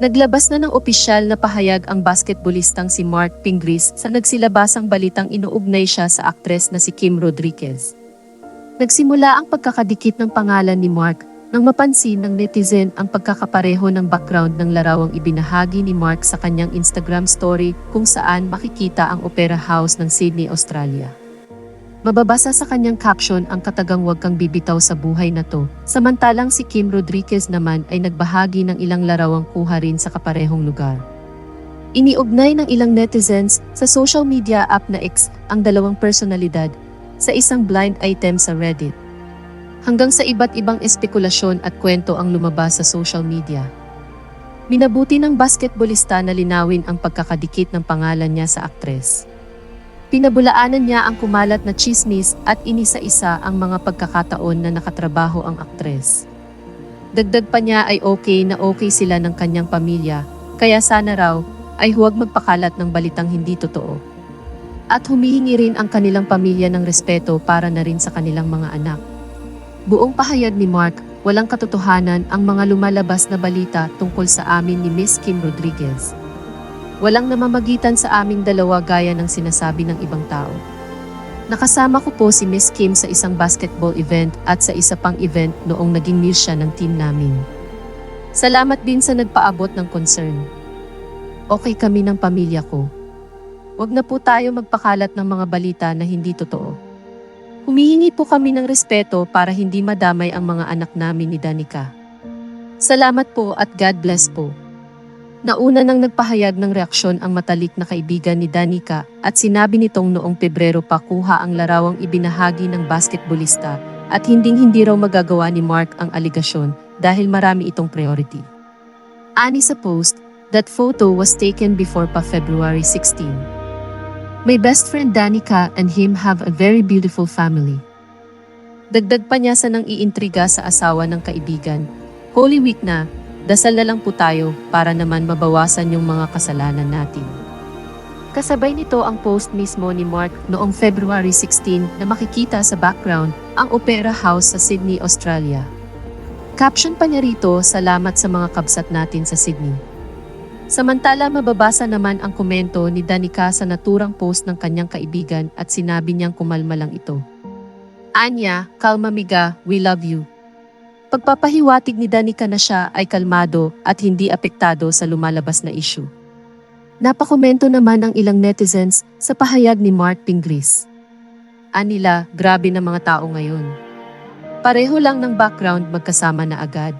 Naglabas na ng opisyal na pahayag ang basketballistang si Mark Pingris sa nagsilabasang balitang inuugnay siya sa aktres na si Kim Rodriguez. Nagsimula ang pagkakadikit ng pangalan ni Mark nang mapansin ng netizen ang pagkakapareho ng background ng larawang ibinahagi ni Mark sa kanyang Instagram story kung saan makikita ang Opera House ng Sydney, Australia. Mababasa sa kanyang caption ang katagang huwag kang bibitaw sa buhay na to, samantalang si Kim Rodriguez naman ay nagbahagi ng ilang larawang kuha rin sa kaparehong lugar. Iniugnay ng ilang netizens sa social media app na X ang dalawang personalidad sa isang blind item sa Reddit. Hanggang sa iba't ibang espekulasyon at kwento ang lumabas sa social media. Minabuti ng basketballista na linawin ang pagkakadikit ng pangalan niya sa aktres. Pinabulaanan niya ang kumalat na chismis at inisa-isa ang mga pagkakataon na nakatrabaho ang aktres. Dagdag pa niya ay okay na okay sila ng kanyang pamilya, kaya sana raw ay huwag magpakalat ng balitang hindi totoo. At humihingi rin ang kanilang pamilya ng respeto para na rin sa kanilang mga anak. Buong pahayag ni Mark, walang katotohanan ang mga lumalabas na balita tungkol sa amin ni Miss Kim Rodriguez. Walang namamagitan sa aming dalawa gaya ng sinasabi ng ibang tao. Nakasama ko po si Miss Kim sa isang basketball event at sa isa pang event noong naging miss siya ng team namin. Salamat din sa nagpaabot ng concern. Okay kami ng pamilya ko. Huwag na po tayo magpakalat ng mga balita na hindi totoo. Humihingi po kami ng respeto para hindi madamay ang mga anak namin ni Danica. Salamat po at God bless po. Nauna nang nagpahayag ng reaksyon ang matalik na kaibigan ni Danica at sinabi nitong noong Pebrero pa kuha ang larawang ibinahagi ng basketballista at hinding-hindi raw magagawa ni Mark ang aligasyon dahil marami itong priority. Ani sa post, that photo was taken before pa February 16. My best friend Danica and him have a very beautiful family. Dagdag pa niya sa nang iintriga sa asawa ng kaibigan. Holy Week na, dasal na lang po tayo para naman mabawasan yung mga kasalanan natin. Kasabay nito ang post mismo ni Mark noong February 16 na makikita sa background ang Opera House sa Sydney, Australia. Caption pa niya rito, salamat sa mga kabsat natin sa Sydney. Samantala mababasa naman ang komento ni Danica sa naturang post ng kanyang kaibigan at sinabi niyang kumalma lang ito. Anya, kalma miga, we love you. Pagpapahiwatig ni Danica na siya ay kalmado at hindi apektado sa lumalabas na issue. Napakomento naman ang ilang netizens sa pahayag ni Mark Pingris. Anila, grabe na mga tao ngayon. Pareho lang ng background magkasama na agad.